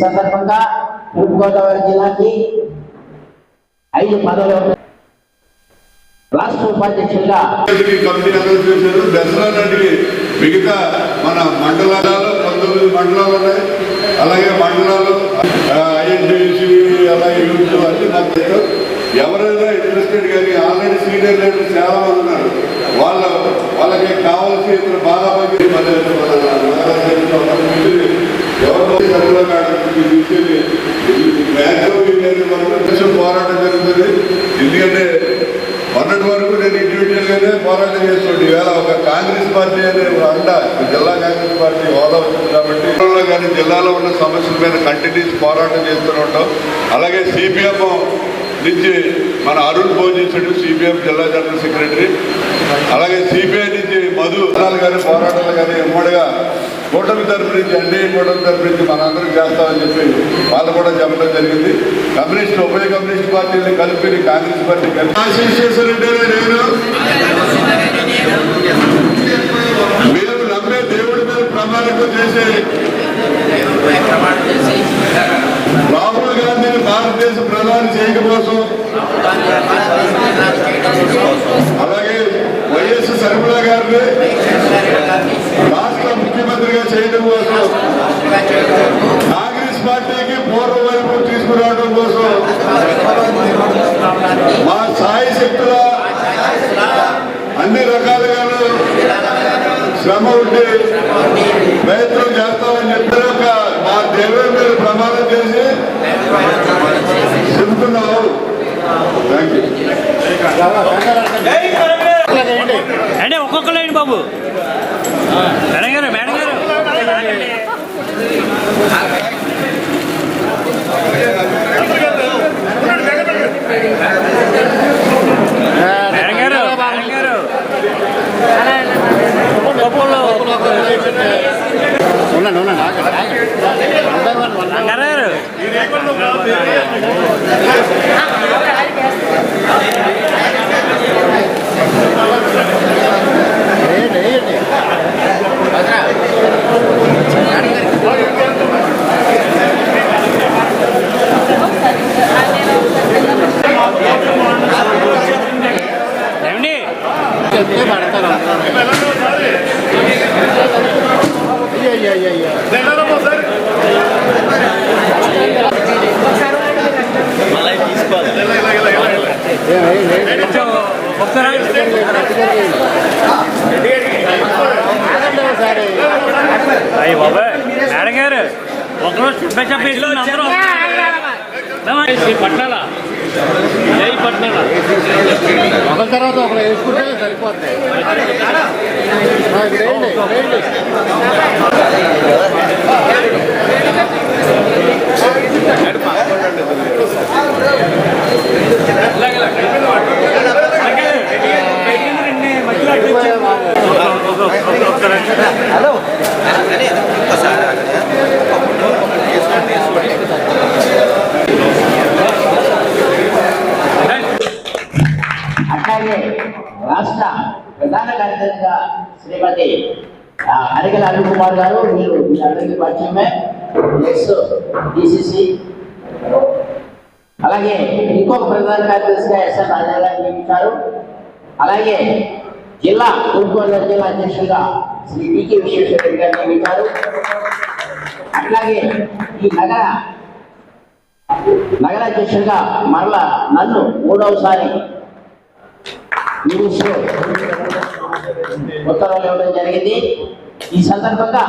సందర్భంగా తూర్పుగోదావరి జిల్లాకి ఐదు పదవులు రాష్ట్ర ఉపాధ్యక్షులుగా దసరా మిగతా మన మండలాలలో పంతొమ్మిది మండలాలు ఉన్నాయి. అలాగే మండలాలు ఐఎన్టీసీ అలాగే యూనిట్లు అన్ని నాకు తెలుసు. ఎవరైనా ఇంట్రెస్టెడ్ కానీ ఆల్రెడీ సీనియర్ లీడర్స్ చాలా మంది ఉన్నారు. వాళ్ళ వాళ్ళకి కావాల్సి ఇతర బాధాపడి ఎవరిలో సరిగ్గా కాడానికి తీసుకెళ్ళి మ్యాక్సిమం పోరాటం జరుగుతుంది ఎందుకంటే మొన్నటి వరకు నేను ఇండివిజువల్ గానే చేస్తుంటే ఈవేళ ఒక కాంగ్రెస్ పార్టీ అనే అండ జిల్లా కాంగ్రెస్ పార్టీ హోదా వచ్చింది కాబట్టి కానీ జిల్లాలో ఉన్న సమస్యల మీద కంటిన్యూస్ పోరాటం చేస్తూనే ఉంటాం. అలాగే సిపిఎం నుంచి మన అరుణ్ భోజించడు సిపిఎం జిల్లా జనరల్ సెక్రటరీ. అలాగే సిపిఐ నుంచి మధు కానీ పోరాటాలు కానీ ఉమ్మడిగా కూటమి తరపు నుంచి ఎన్డీఏ కూటమి తరపు నుంచి మనందరం చేస్తామని చెప్పి వాళ్ళు కూడా చెప్పడం జరిగింది. కమ్యూనిస్ట్ ఉభయ కమ్యూనిస్ట్ పార్టీని కలిపి కాంగ్రెస్ పార్టీ కలిపి ఆశీస్సులుంటేనే నేను మీరు నమ్మే దేవుడి మీద ప్రమాణికం చేసి రాహుల్ గాంధీని భారతదేశ ప్రధాని చేయడం కోసం అలాగే వైఎస్ శర్మిల గారిని రాష్ట్ర ముఖ్యమంత్రిగా చేయడం కోసం కాంగ్రెస్ పార్టీకి పూర్వ వైపు తీసుకురావడం కోసం మా సాయి శక్తుల అన్ని రకాలుగాను శ్రమ ఉండి ప్రయత్నం చేస్తామని చెప్పిన ఒక మా దేవుడి మీద ప్రమాణం చేసి చెబుతున్నావు అంటే ఒక్కొక్క లైన్ బాబు. మేడం గారు మేడం గారు. है ఒకరోజు పట్నాల జై పట్నాల ఒకరి తర్వాత ఒకరు వేసుకుంటే సరిపోతాయి రండి అట్లాగే రాష్ట్ర ప్రధాన కార్యదర్శిగా శ్రీమతి ఆ, అరిగల అరుణ్ కుమార్ గారు మీరు మీ అందరికీ పరిచయమే. ఎక్స్ డిసిసి అలాగే ఇంకొక ప్రధాన కార్యదర్శిగా ఎస్ఆర్ రాజా గారు నియమించారు అలాగే జిల్లా తూర్పుగోదావరి జిల్లా అధ్యక్షులుగా శ్రీ పికి విశ్వేశ్వర గారు నియమించారు అట్లాగే ఈ నగర నగర అధ్యక్షుడిగా మరలా నన్ను మూడవసారి న్యూస్ ఉత్తర్వులు ఇవ్వడం జరిగింది ఈ సందర్భంగా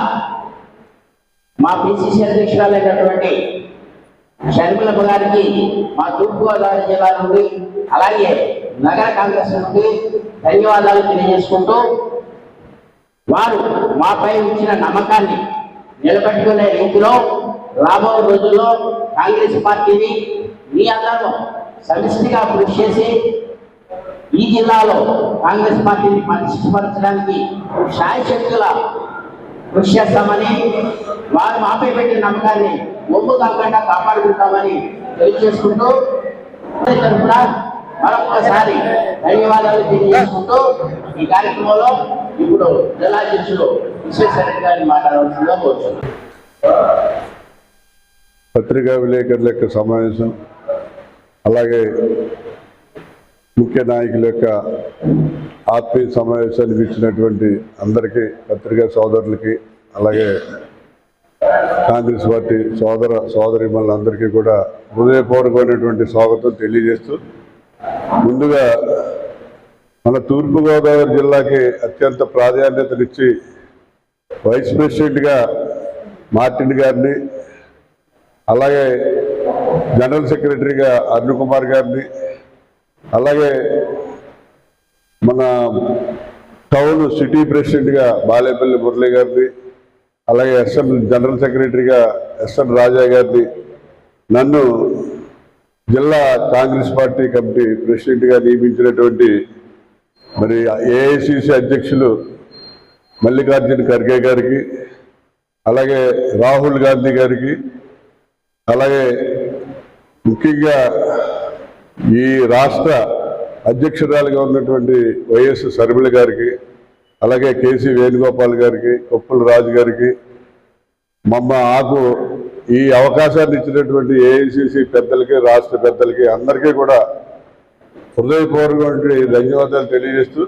మా పిసిసి అధ్యక్షురాలైనటువంటి షర్మిలమ్మ గారికి మా తూర్పుగోదావరి జిల్లా నుండి అలాగే నగర కాంగ్రెస్ నుండి ధన్యవాదాలు తెలియజేసుకుంటూ వారు మాపై ఉంచిన నమ్మకాన్ని నిలబెట్టుకునే రీతిలో రాబో రోజుల్లో కాంగ్రెస్ పార్టీని మీ అందరూ సమిష్టిగా కృషి చేసి ఈ జిల్లాలో కాంగ్రెస్ పార్టీని పరిశుభ్రపరచడానికి శాయశక్తుల కృషి చేస్తామని వారు మాపై పెట్టిన నమ్మకాన్ని ఒమ్ము తగ్గకుండా కాపాడుకుంటామని తెలియజేసుకుంటూ తరఫున మరొక్కసారి ధన్యవాదాలు తెలియజేసుకుంటూ ఈ కార్యక్రమంలో ఇప్పుడు జిల్లా అధ్యక్షుడు విశ్వేశ్వర గారిని మాట్లాడవలసిందిగా కోరుతున్నాను పత్రికా విలేకరుల యొక్క సమావేశం అలాగే ముఖ్య నాయకుల యొక్క ఆత్మీయ సమావేశాలు ఇచ్చినటువంటి అందరికీ పత్రికా సోదరులకి అలాగే కాంగ్రెస్ పార్టీ సోదర సోదరి సోదరిమణులందరికీ కూడా హృదయపూర్వకమైనటువంటి స్వాగతం తెలియజేస్తూ ముందుగా మన తూర్పుగోదావరి జిల్లాకి అత్యంత ప్రాధాన్యతనిచ్చి వైస్ ప్రెసిడెంట్గా మార్టిన్ గారిని అలాగే జనరల్ సెక్రటరీగా అరుణ్ కుమార్ గారిని అలాగే మన టౌన్ సిటీ ప్రెసిడెంట్గా బాలేపల్లి మురళి గారిని అలాగే ఎస్ఎన్ జనరల్ సెక్రటరీగా ఎస్ఎన్ రాజా గారిని నన్ను జిల్లా కాంగ్రెస్ పార్టీ కమిటీ ప్రెసిడెంట్గా నియమించినటువంటి మరి ఏఐసిసి అధ్యక్షులు మల్లికార్జున ఖర్గే గారికి అలాగే రాహుల్ గాంధీ గారికి అలాగే ముఖ్యంగా ఈ రాష్ట్ర అధ్యక్షురాలుగా ఉన్నటువంటి వైఎస్ శర్మిల గారికి అలాగే కేసీ వేణుగోపాల్ గారికి కొప్పుల రాజు గారికి మమ్మ ఆకు ఈ అవకాశాన్ని ఇచ్చినటువంటి ఏఐసిసి పెద్దలకి రాష్ట్ర పెద్దలకి అందరికీ కూడా హృదయపూర్వకమైన ధన్యవాదాలు తెలియజేస్తూ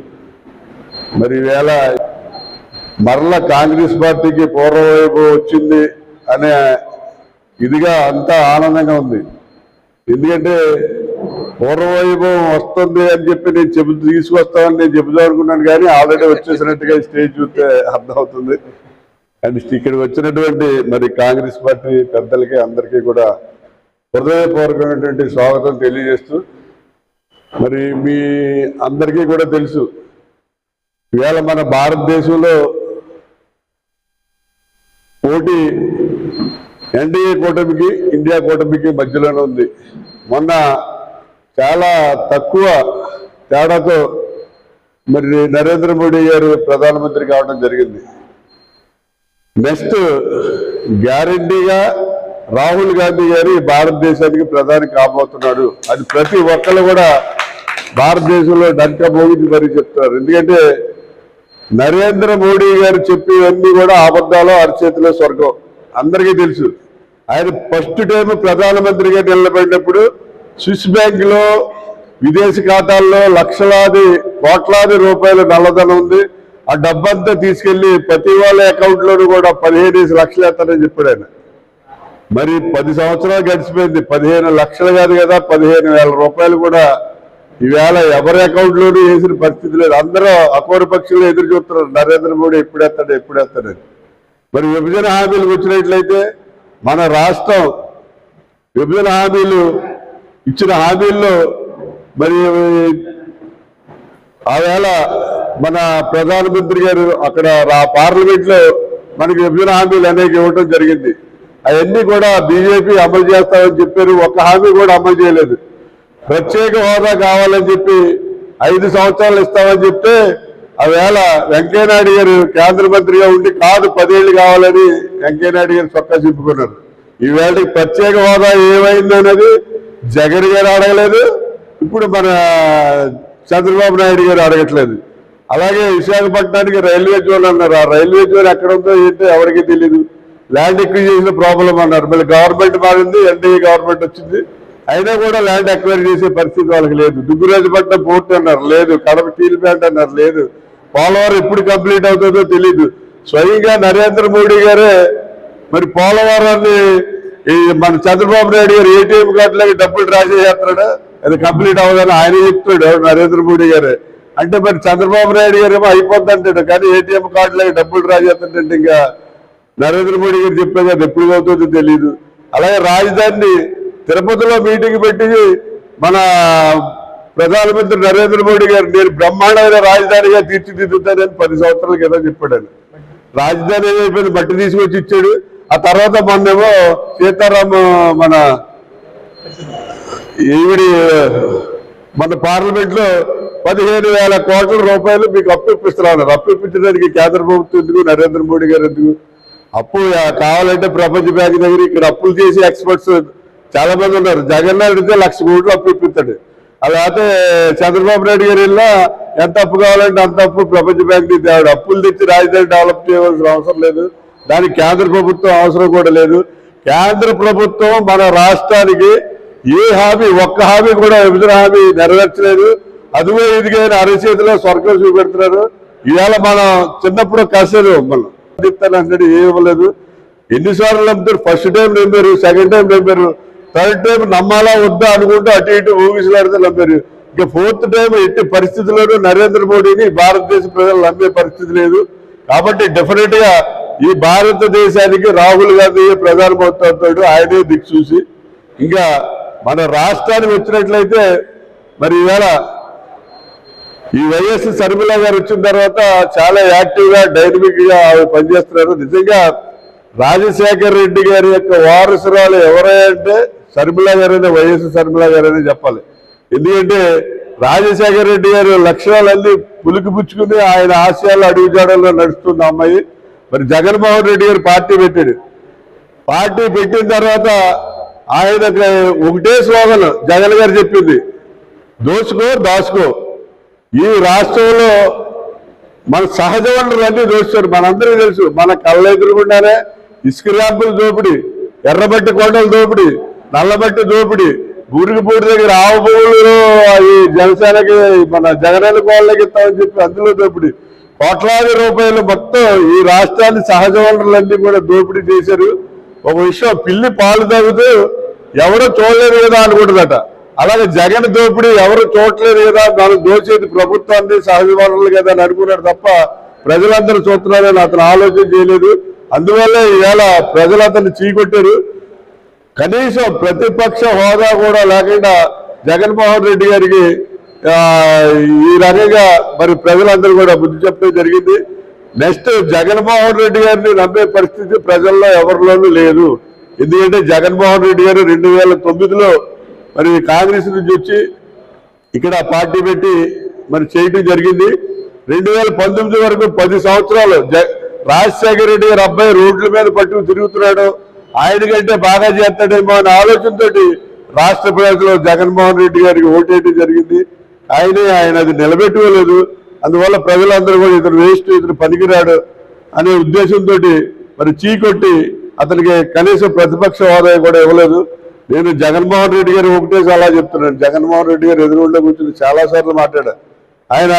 మరి ఈవేళ మరల కాంగ్రెస్ పార్టీకి పూర్వవైపు వచ్చింది అనే ఇదిగా అంతా ఆనందంగా ఉంది. ఎందుకంటే పూర్వవైభవం వస్తుంది అని చెప్పి నేను చెబు తీసుకొస్తామని నేను చెబుదాం అనుకున్నాను కానీ ఆల్రెడీ వచ్చేసినట్టుగా స్టేజ్ చూస్తే అర్థమవుతుంది. అండ్ ఇక్కడికి వచ్చినటువంటి మరి కాంగ్రెస్ పార్టీ పెద్దలకి అందరికీ కూడా హృదయపూర్వకమైనటువంటి స్వాగతం తెలియజేస్తూ మరి మీ అందరికీ కూడా తెలుసు ఇవాళ మన భారతదేశంలో పోటీ ఎన్డీఏ కూటమికి ఇండియా కూటమికి మధ్యలోనే ఉంది. మొన్న చాలా తక్కువ తేడాతో మరి నరేంద్ర మోడీ గారు ప్రధానమంత్రి కావడం జరిగింది. నెక్స్ట్ గ్యారంటీగా రాహుల్ గాంధీ గారి భారతదేశానికి ప్రధాని కాబోతున్నాడు. అది ప్రతి ఒక్కళ్ళు కూడా భారతదేశంలో డంక మోగించి మరీ చెప్తున్నారు. ఎందుకంటే నరేంద్ర మోడీ గారు చెప్పేవన్నీ కూడా అబద్ధాలు అరచేతిలో స్వర్గం. అందరికీ తెలుసు. ఆయన ఫస్ట్ టైం ప్రధానమంత్రిగా నిలబడినప్పుడు స్విస్ బ్యాంక్లో విదేశీ ఖాతాల్లో లక్షలాది కోట్లాది రూపాయల నల్లధనం ఉంది. ఆ డబ్బంతా తీసుకెళ్ళి ప్రతి వాళ్ళ అకౌంట్ లోనూ కూడా పదిహేను లక్షలు వేస్తానని చెప్పాడు ఆయన. మరి పది సంవత్సరాలు గడిచిపోయింది. పదిహేను లక్షలు కాదు కదా పదిహేను వేల రూపాయలు కూడా ఈవేళ ఎవరి అకౌంట్లోనూ వేసిన పరిస్థితి లేదు. అందరూ అకౌంట్ పక్షులు ఎదురు చూస్తున్నారు. నరేంద్ర మోడీ ఎప్పుడేస్తాడు ఎప్పుడేస్తాడని మరి విభజన హామీలు వచ్చినట్లయితే మన రాష్ట్రం విభజన హామీలు ఇచ్చిన హామీల్లో మరి ఆవేళ మన ప్రధానమంత్రి గారు అక్కడ పార్లమెంట్లో మనకి విభజన హామీలు అనేక ఇవ్వటం జరిగింది. అవన్నీ కూడా బీజేపీ అమలు చేస్తామని చెప్పారు. ఒక్క హామీ కూడా అమలు చేయలేదు. ప్రత్యేక హోదా కావాలని చెప్పి ఐదు సంవత్సరాలు ఇస్తామని చెప్తే ఆవేళ వెంకయ్యనాయుడు గారు కేంద్ర మంత్రిగా ఉండి కాదు పదేళ్ళు కావాలని వెంకయ్యనాయుడు గారు చొక్కా చెప్పుకున్నారు ఈవేళకి ప్రత్యేక హోదా ఏమైంది అనేది జగన్ గారు అడగలేదు. ఇప్పుడు మన చంద్రబాబు నాయుడు గారు అడగట్లేదు. అలాగే విశాఖపట్నానికి రైల్వే జోన్ అన్నారు. ఆ రైల్వే జోన్ ఎక్కడ ఉందో ఏంటో ఎవరికి తెలియదు ల్యాండ్ ఎక్విజిషన్ ప్రాబ్లం అన్నారు. మళ్ళీ గవర్నమెంట్ మారింది ఎన్డీఏ గవర్నమెంట్ వచ్చింది. అయినా కూడా ల్యాండ్ ఎక్వైరీ చేసే పరిస్థితి వాళ్ళకి లేదు. దుగ్గురాజపట్నం పోర్ట్ అన్నారు. లేదు. కడప స్టీల్ ప్లాంట్ అన్నారు. లేదు. పోలవరం ఎప్పుడు కంప్లీట్ అవుతుందో తెలియదు స్వయంగా నరేంద్ర మోడీ గారే మరి పోలవరాన్ని ఈ మన చంద్రబాబు నాయుడు గారు ఏటీఎం కార్డులకి డబ్బులు డ్రా చేస్తున్నాడు అది కంప్లీట్ అవ్వదని ఆయన చెప్తాడు నరేంద్ర మోడీ గారే. అంటే మరి చంద్రబాబు నాయుడు గారు ఏమో అయిపోద్ది అంటాడు కానీ ఏటీఎం కార్డులకి డబ్బులు డ్రా చేస్తుంటే ఇంకా నరేంద్ర మోడీ గారు చెప్పేది అది ఎప్పుడు అవుతుందో తెలియదు అలాగే రాజధానిని తిరుపతిలో మీటింగ్ పెట్టి మన ప్రధానమంత్రి నరేంద్ర మోడీ గారు నేను బ్రహ్మాండమైన రాజధానిగా తీర్చిదిద్దుతానని పది సంవత్సరాల క్రితం చెప్పాడు రాజధాని ఏమైపోయింది? మట్టి తీసుకొచ్చి ఇచ్చాడు. ఆ తర్వాత మొన్నేమో సీతారాం మన ఈవిడి మన పార్లమెంట్లో పదిహేను వేల కోట్ల రూపాయలు మీకు అప్పు ఇప్పిస్తున్నారు అప్పు ఇప్పించడానికి కేంద్ర ప్రభుత్వం ఎందుకు నరేంద్ర మోడీ గారు ఎందుకు? అప్పు కావాలంటే ప్రపంచ బ్యాంక్ దగ్గర ఇక్కడ అప్పులు చేసి ఎక్స్పర్ట్స్ చాలా మంది ఉన్నారు. జగన్ అడిగితే లక్ష కోట్లు అప్పు ఇప్పిస్తాడు అలాగే చంద్రబాబు నాయుడు గారు వెళ్ళినా ఎంత అప్పు కావాలంటే అంత అప్పు ప్రపంచ బ్యాంక్ తేవాడు అప్పులు తెచ్చి రాజధాని డెవలప్ చేయవలసిన అవసరం లేదు. దానికి కేంద్ర ప్రభుత్వం అవసరం కూడా లేదు. కేంద్ర ప్రభుత్వం మన రాష్ట్రానికి ఏ హామీ ఒక్క హామీ కూడా విభజన హామీ నెరవేర్చలేదు. అదిగో ఇదిగో అరచేతిలో స్వర్గం చూపెడుతున్నారు. ఇవాళ మనం చిన్నప్పుడు కసరు మనం. చెప్తానంటే ఏం ఇవ్వలేదు. ఎన్నిసార్లు నమ్ముతారు? ఫస్ట్ టైం నమ్మారు సెకండ్ టైం నమ్మారు థర్డ్ టైం నమ్మాలా వద్దా అనుకుంటూ అటు ఇటు ఊగిసలాడితే నమ్మారు. ఇక ఫోర్త్ టైం ఎట్టి పరిస్థితుల్లోనూ నరేంద్ర మోడీని భారతదేశ ప్రజలు నమ్మే పరిస్థితి లేదు. కాబట్టి డెఫినెట్గా ఈ భారతదేశానికి రాహుల్ గాంధీ ప్రధానమంత్రి అవుతాడు ఆయనే దిక్కు చూసి ఇంకా మన రాష్ట్రానికి వచ్చినట్లయితే మరి ఇవాళ ఈ వైఎస్ సర్మిలా గారు వచ్చిన తర్వాత చాలా యాక్టివ్గా డైనమిక్గా పనిచేస్తున్నారు. నిజంగా రాజశేఖర్ రెడ్డి గారి యొక్క వారసురాలు ఎవరంటే శర్మిలా గారైనా వైఎస్ శర్మిల గారైనా చెప్పాలి. ఎందుకంటే రాజశేఖర్ రెడ్డి గారి లక్షణాలన్నీ పులికి పుచ్చుకుని ఆయన ఆశయాలు అడుగుజాడల్లో నడుస్తున్న అమ్మాయి. మరి జగన్మోహన్ రెడ్డి గారు పార్టీ పెట్టాడు పార్టీ పెట్టిన తర్వాత ఆయన ఒకటే స్లోగన్ జగన్ గారు చెప్పింది దోచుకో దాచుకో. ఈ రాష్ట్రంలో మన సహజ వనరులు అన్ని దోచారు మనందరికీ తెలుసు మన కళ్ళ ఎదురుకుండానే ఇసుక ర్యాంపులు దోపిడి ఎర్రబట్టి కొండలు దోపిడి నల్లబట్టి దోపిడి గురిగిపూడి దగ్గర ఆవు పువ్వులు ఈ జనసేనకి మన జగనన్న కోళ్ళకి ఇస్తామని చెప్పి అందులో దోపిడి. కోట్లాది రూపాయలు మొత్తం ఈ రాష్ట్రాన్ని సహజ వనరులన్నీ కూడా దోపిడీ చేశారు. ఒక విషయం పిల్లి పాలు తాగుతూ ఎవరో చూడలేదు కదా అనుకుంటుందట. అలాగే జగన్ దోపిడీ ఎవరు చూడలేదు కదా మనం దోచేది ప్రభుత్వాన్ని సహజ వనరులు కదా అని అనుకున్నాడు తప్ప ప్రజలందరూ చూస్తున్నారని అతను ఆలోచన చేయలేదు. అందువల్ల ఈవేళ ప్రజలు అతన్ని చీకొట్టారు. కనీసం ప్రతిపక్ష హోదా కూడా లేకుండా జగన్మోహన్ రెడ్డి గారికి ఈ రకంగా మరి ప్రజలందరూ కూడా బుద్ధి చెప్పడం జరిగింది. నెక్స్ట్ జగన్మోహన్ రెడ్డి గారిని నమ్మే పరిస్థితి ప్రజల్లో ఎవరిలోనూ లేదు. ఎందుకంటే జగన్మోహన్ రెడ్డి గారు రెండు వేల తొమ్మిదిలో మరి కాంగ్రెస్ నుంచి వచ్చి ఇక్కడ పార్టీ పెట్టి మరి చేయటం జరిగింది. రెండు వేల పంతొమ్మిది వరకు పది సంవత్సరాలు జ- రాజశేఖర రెడ్డి గారు అబ్బాయి రోడ్ల మీద పట్టుకు తిరుగుతున్నాడు. ఆయన కంటే బాగా చేస్తాడేమో అనే ఆలోచనతోటి రాష్ట్ర ప్రజలు జగన్మోహన్ రెడ్డి గారికి ఓటేయడం జరిగింది. ఆయనే ఆయన అది నిలబెట్టుకోలేదు. అందువల్ల ప్రజలందరూ కూడా ఇతను వేస్ట్ ఇతను పనికిరాడు అనే ఉద్దేశంతో మరి చీకొట్టి అతనికి కనీసం ప్రతిపక్ష హోదా కూడా ఇవ్వలేదు. నేను జగన్మోహన్ రెడ్డి గారు ఒకటే సలహా చెప్తున్నాను. జగన్మోహన్ రెడ్డి గారు ఎదురుగుండా కూర్చుని చాలా సార్లు మాట్లాడా ఆయన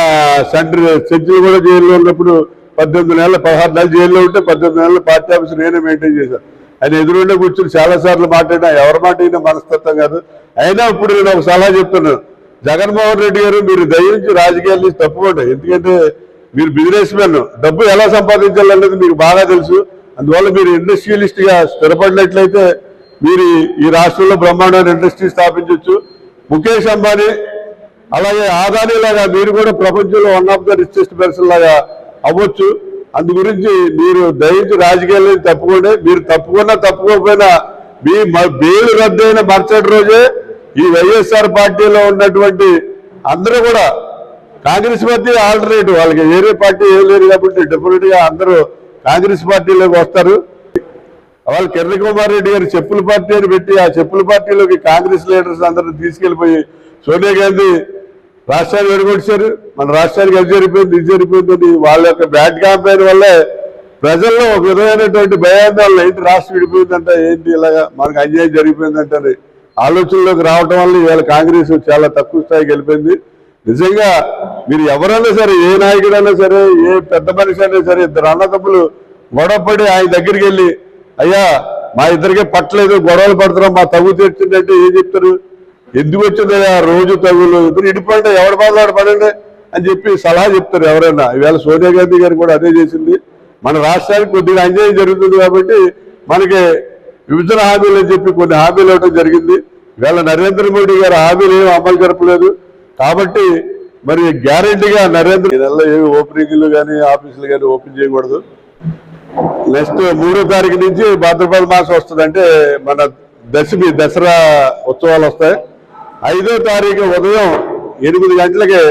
సెంటర్ సెంచులు కూడా జైల్లో ఉన్నప్పుడు పద్దెనిమిది నెలలు పదహారు నెలలు జైల్లో ఉంటే పద్దెనిమిది నెలలు పార్టీ ఆఫీస్ నేనే మెయింటైన్ చేశాను. ఆయన ఎదురుండే కూర్చుని చాలా సార్లు మాట్లాడినా ఎవరి మాట అయినా మనస్తత్వం కాదు. అయినా ఇప్పుడు నేను ఒక సలహా చెప్తున్నాను. జగన్మోహన్ రెడ్డి గారు మీరు దయించి రాజకీయాలు నుంచి తప్పుకోండి. ఎందుకంటే మీరు బిజినెస్ మెన్ డబ్బు ఎలా సంపాదించాలనేది మీకు బాగా తెలుసు. అందువల్ల మీరు ఇండస్ట్రియలిస్ట్గా స్థిరపడినట్లయితే మీరు ఈ- రాష్ట్రంలో బ్రహ్మాండమైన ఇండస్ట్రీ స్థాపించవచ్చు. ముఖేష్ అంబానీ అలాగే ఆదాని లాగా మీరు కూడా ప్రపంచంలో one of the richest person లాగా అవ్వచ్చు. అందు గురించి మీరు దయించి రాజకీయాలను తప్పుకోండి. మీరు తప్పుకున్నా తప్పుకోకపోయినా మీ బేలు బెయిల్ రద్దయిన మరుసటి రోజే ఈ వైఎస్ఆర్ పార్టీలో ఉన్నటువంటి అందరూ కూడా కాంగ్రెస్ పార్టీ ఆల్టర్నేటివ్. వాళ్ళకి వేరే పార్టీ ఏం లేదు కాబట్టి డెఫినెట్గా అందరూ కాంగ్రెస్ పార్టీలోకి వస్తారు. వాళ్ళు కిరణ్ కుమార్ రెడ్డి గారు చెప్పుల పార్టీ అని పెట్టి ఆ చెప్పుల పార్టీలోకి కాంగ్రెస్ లీడర్స్ అందరిని తీసుకెళ్ళిపోయి సోనియా గాంధీ రాష్ట్రాన్ని వెనుకొచ్చారు మన రాష్ట్రానికి అది జరిగిపోయింది ఇది జరిగిపోయింది వాళ్ళ యొక్క బ్యాడ్ క్యాంపెయిన్ వల్లే ప్రజల్లో ఒక విధమైనటువంటి భయాందోళన ఏంటి రాష్ట్రం విడిపోయిందంట ఏంటి ఇలాగా మనకు అన్యాయం జరిగిపోయిందంటే ఆలోచనలోకి రావటం వల్ల ఇవాళ కాంగ్రెస్ చాలా తక్కువ స్థాయికి వెళ్ళిపోయింది. నిజంగా మీరు ఎవరైనా సరే ఏ నాయకుడైనా సరే ఏ పెద్ద మనిషి అయినా సరే ఇద్దరు అన్నదమ్ములు గొడవపడి ఆయన దగ్గరికి వెళ్ళి అయ్యా మా ఇద్దరికే పట్టలేదు గొడవలు పడుతున్నాం మా తగు తీర్చిందంటే ఏం చెప్తారు? ఎందుకు వచ్చిందయ్యా రోజు తగులు ఇద్దరు ఇడిపోండి ఎవరి బాధలు పడండి అని చెప్పి సలహా చెప్తారు ఎవరైనా. ఈవేళ సోనియా గాంధీ గారు కూడా అదే చేసింది. మన రాష్ట్రానికి కొద్దిగా అన్యాయం జరుగుతుంది కాబట్టి మనకి విభజన హామీలు అని చెప్పి కొన్ని హామీలు ఇవ్వడం జరిగింది. ఇవాళ నరేంద్ర మోడీ గారు హామీలు ఏమి అమలు జరపలేదు. కాబట్టి మరి గ్యారెంటీగా నరేంద్ర ఈ నెలలో ఏమి ఓపెనింగ్లు కానీ ఆఫీసులు కానీ ఓపెన్ చేయకూడదు. నెక్స్ట్ మూడో తారీఖు నుంచి భాద్రపద మాసం వస్తుంది అంటే మన దశమి దసరా ఉత్సవాలు వస్తాయి. ఐదో తారీఖు ఉదయం ఎనిమిది గంటలకి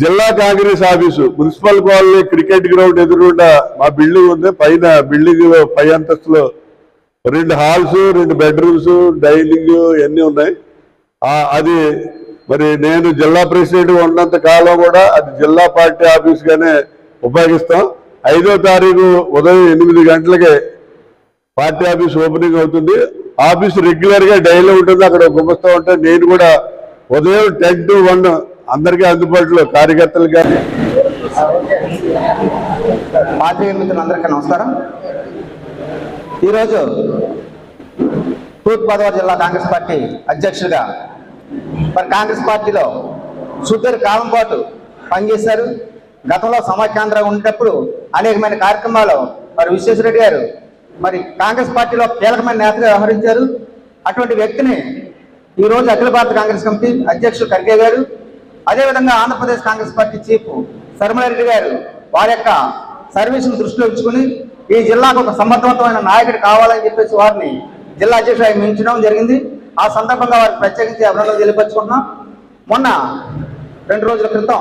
జిల్లా Congress office municipal colony cricket ground ఎదురుగుండా మా బిల్డింగ్ ఉంది. పైన బిల్డింగ్ పై అంతస్తులో రెండు హాల్స్ రెండు బెడ్రూమ్స్ డైనింగ్ ఇవన్నీ ఉన్నాయి. అది మరి నేను జిల్లా ప్రెసిడెంట్ ఉన్నంత కాలం కూడా అది జిల్లా పార్టీ ఆఫీస్గానే ఉపయోగిస్తాం. ఐదో తారీఖు ఉదయం ఎనిమిది గంటలకి పార్టీ ఆఫీస్ ఓపెనింగ్ అవుతుంది. ఆఫీస్ రెగ్యులర్గా డైలీ ఉంటుంది. అక్కడ గుమస్తా ఉంటే నేను కూడా ఉదయం టెన్ టు వన్ అందరికీ అందుబాటులో కార్యకర్తలు కానీ. పార్టీ మిత్రులందరికీ నమస్కారం. ఈరోజు తూర్పుగోదావరి జిల్లా కాంగ్రెస్ పార్టీ అధ్యక్షుడిగా మరి కాంగ్రెస్ పార్టీలో సుదీర్ఘ కాలం పాటు పనిచేశారు. గతంలో సమాఖ్యాంధ్ర ఉండేటప్పుడు అనేకమైన కార్యక్రమాలు మరి విశ్వేశ్వరరెడ్డి గారు మరి కాంగ్రెస్ పార్టీలో కీలకమైన నేతగా వ్యవహరించారు. అటువంటి వ్యక్తిని ఈ రోజు అఖిల భారత కాంగ్రెస్ కమిటీ అధ్యక్షుడు ఖర్గే గారు అదేవిధంగా ఆంధ్రప్రదేశ్ కాంగ్రెస్ పార్టీ చీఫ్ శర్మలారెడ్డి గారు వారి యొక్క సర్వీసును దృష్టిలో ఉంచుకుని ఈ జిల్లాకు ఒక సమర్థవంతమైన నాయకుడు కావాలని చెప్పేసి వారిని జిల్లా అధ్యక్షుడు నియమించడం జరిగింది. ఆ సందర్భంగా వారికి ప్రత్యేకించి అభినందనలు తెలియపరుచుకుంటున్నాం. మొన్న రెండు రోజుల క్రితం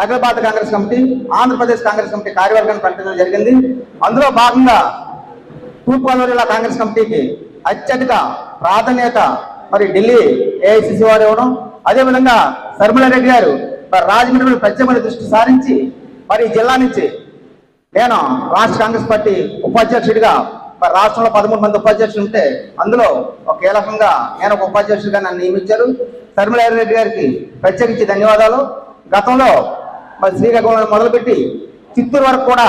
అఖిల కాంగ్రెస్ కమిటీ ఆంధ్రప్రదేశ్ కాంగ్రెస్ కమిటీ కార్యవర్గాన్ని ప్రకటించడం జరిగింది. అందులో భాగంగా తూర్పుగోదావరి జిల్లా కాంగ్రెస్ కమిటీకి అత్యధిక ప్రాధాన్యత మరి ఢిల్లీ ఏఐసిసి వారు ఇవ్వడం. అదేవిధంగా శర్మిలారెడ్డి గారు మరి రాజమండ్రిలో ప్రత్యేకమైన దృష్టి సారించి మరి జిల్లా నుంచి నేను రాష్ట్ర కాంగ్రెస్ పార్టీ ఉపాధ్యక్షుడిగా మరి రాష్ట్రంలో పదమూడు మంది ఉపాధ్యక్షులు ఉంటే అందులో ఒక కీలకంగా నేను ఒక ఉపాధ్యక్షుడిగా నన్ను నియమించారు. శర్మిలారెడ్డి గారికి ప్రత్యేకించి ధన్యవాదాలు. గతంలో మరి శ్రీకాకుళం మొదలుపెట్టి చిత్తూరు వరకు కూడా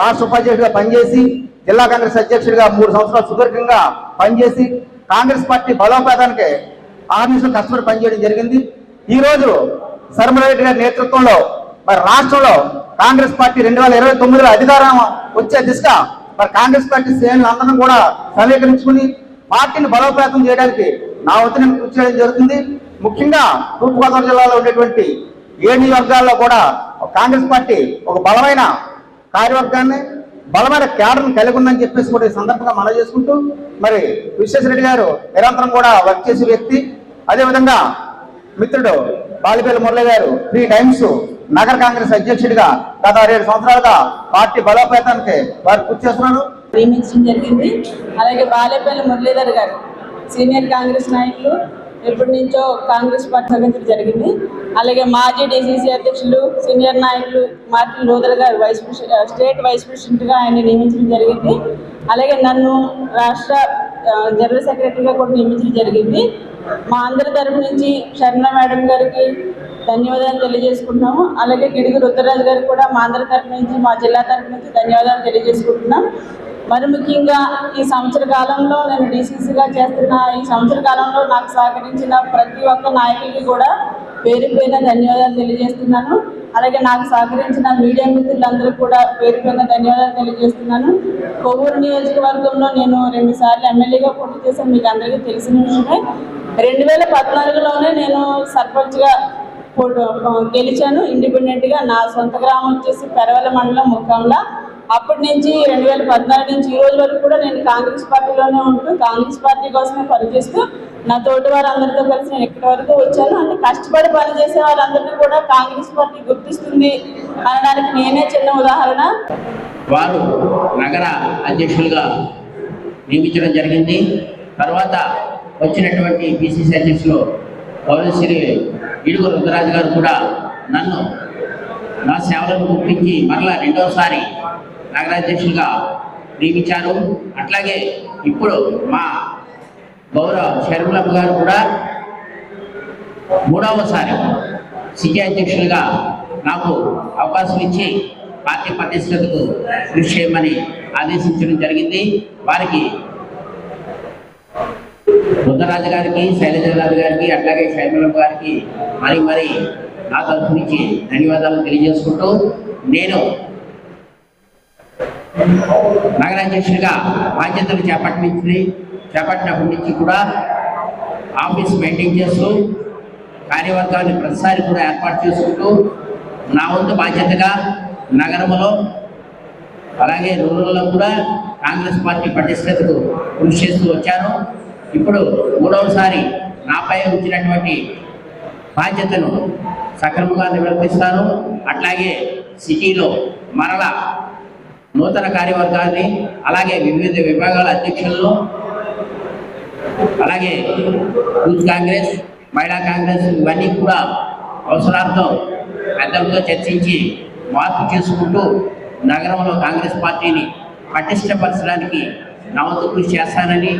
రాష్ట్ర ఉపాధ్యక్షుడిగా పనిచేసి జిల్లా కాంగ్రెస్ అధ్యక్షుడిగా మూడు సంవత్సరాలు సుదీర్ఘంగా పనిచేసి కాంగ్రెస్ పార్టీ బలోపేతానికి ఆఫీసులో కష్టపడి పనిచేయడం జరిగింది. ఈరోజు రోజు గారి నేతృత్వంలో మరి రాష్ట్రంలో కాంగ్రెస్ పార్టీ రెండు వేల ఇరవై తొమ్మిదిలో అధికారం వచ్చే దిశగా మరి కాంగ్రెస్ పార్టీ శ్రేణులు అందరం కూడా సమీకరించుకుని పార్టీని బలోపేతం చేయడానికి నా వంతు నేను కృషి చేయడం జరుగుతుంది. ముఖ్యంగా తూర్పుగోదావరి జిల్లాలో ఉండేటువంటి ఏ నియోజకవర్గాల్లో కూడా కాంగ్రెస్ పార్టీ ఒక బలమైన కార్యవర్గాన్ని బలమైన క్యాడర్ని కలిగి ఉందని చెప్పేసి కూడా ఈ సందర్భంగా మనం చేసుకుంటూ మరి విశ్వేశ్వరరెడ్డి గారు నిరంతరం కూడా వర్క్ చేసే వ్యక్తి. అదేవిధంగా మిత్రుడు బాలిపేల మురళి గారు త్రీ టైమ్స్ నగర కాంగ్రెస్ అధ్యక్షుడిగా గత ఏడు సంవత్సరాలుగా పార్టీ బలోపేతానికి వారు కృషి చేస్తున్నారు. ప్రేమించడం జరిగింది. అలాగే బాలేపల్లి మురళీధర్ గారు సీనియర్ కాంగ్రెస్ నాయకులు ఎప్పటి నుంచో కాంగ్రెస్ పార్టీ సభ్యులు జరిగింది. అలాగే మాజీ డీసీసీ అధ్యక్షులు సీనియర్ నాయకులు మార్టిన్ లోదర్ గారు వైస్ స్టేట్ వైస్ ప్రెసిడెంట్గా ఆయన నియమించడం జరిగింది. అలాగే నన్ను రాష్ట్ర జనరల్ సెక్రటరీగా కూడా నియమించడం జరిగింది. మా అందరి తరపు నుంచి శర్మ మేడం గారికి ధన్యవాదాలు తెలియజేసుకుంటున్నాము. అలాగే గిడుగు రుద్రరాజు గారికి కూడా మా అందరి తరపు నుంచి మా జిల్లా తరపు నుంచి ధన్యవాదాలు తెలియజేసుకుంటున్నాం. మరి ముఖ్యంగా ఈ సంవత్సర కాలంలో నేను డీసీసీగా చేస్తున్న ఈ సంవత్సర కాలంలో నాకు సహకరించిన ప్రతి ఒక్క నాయకుడికి కూడా పేరు పైన ధన్యవాదాలు తెలియజేస్తున్నాను. అలాగే నాకు సహకరించిన మీడియా మిత్రులందరూ కూడా పేరు పైన ధన్యవాదాలు తెలియజేస్తున్నాను. కొవ్వూరు నియోజకవర్గంలో నేను రెండు సార్లు ఎమ్మెల్యేగా పోటీ చేశాను. మీకు అందరికీ తెలిసిన విషయమే. రెండు వేల పద్నాలుగులోనే నేను సర్పంచ్గా గెలిచాను. ఇండిపెండెంట్గా నా సొంత గ్రామం వచ్చేసి పెరవల మండలం ముఖంలో. అప్పటి నుంచి రెండు వేల పద్నాలుగు నుంచి ఈ రోజు వరకు కూడా నేను కాంగ్రెస్ పార్టీలోనే ఉంటూ కాంగ్రెస్ పార్టీ కోసమే పనిచేస్తూ నా తోటి వారందరితో కలిసి నేను ఇక్కడి వరకు వచ్చాను. అంటే కష్టపడి పనిచేసే వారందరినీ కూడా కాంగ్రెస్ పార్టీ గుర్తిస్తుంది అనడానికి నేనే చిన్న ఉదాహరణ. వారు నగర అధ్యక్షులుగా నియమించడం జరిగింది. తర్వాత వచ్చినటువంటి పిసిసి అధ్యక్షులు పౌరశ్రీ ఇడుగు రుద్రరాజు గారు కూడా నన్ను నా సేవలను గుర్తించి మరలా రెండవసారి నగరాధ్యక్షులుగా నియమించారు అట్లాగే ఇప్పుడు మా గౌరవ షర్మిలమ్మ గారు కూడా మూడవసారి సిటీ అధ్యక్షులుగా నాకు అవకాశం ఇచ్చి పార్టీ ప్రతిష్టతకు కృషి చేయమని ఆదేశించడం జరిగింది. వారికి బుద్ధరాజు గారికి శైలజరాజు గారికి అట్లాగే శర్మలబ్బ గారికి మరి మరి నా తరఫు నుంచి ధన్యవాదాలు తెలియజేసుకుంటూ నేను నగరాధ్యక్షుడిగా బాధ్యతలు చేపట్టించి చేపట్టినప్పటి నుంచి కూడా ఆఫీస్ మెయింటైన్ చేస్తూ కార్యవర్గాన్ని ప్రతిసారి కూడా ఏర్పాటు చేసుకుంటూ నా వంతు బాధ్యతగా నగరంలో అలాగే రూరల్లో కూడా కాంగ్రెస్ పార్టీ పటిష్టతకు కృషి చేస్తూ వచ్చాను. ఇప్పుడు మూడవసారి నాపై ఉంచినటువంటి బాధ్యతను సక్రమంగా నిర్వర్తిస్తాను. అట్లాగే సిటీలో మరలా నూతన కార్యవర్గాన్ని అలాగే వివిధ విభాగాల అధ్యక్షులను అలాగే యూత్ కాంగ్రెస్ మహిళా కాంగ్రెస్ ఇవన్నీ కూడా అవసరార్థం పెద్దలతో చర్చించి మార్పు చేసుకుంటూ నగరంలో కాంగ్రెస్ పార్టీని పటిష్టపరచడానికి నా వంతు కృషి చేస్తానని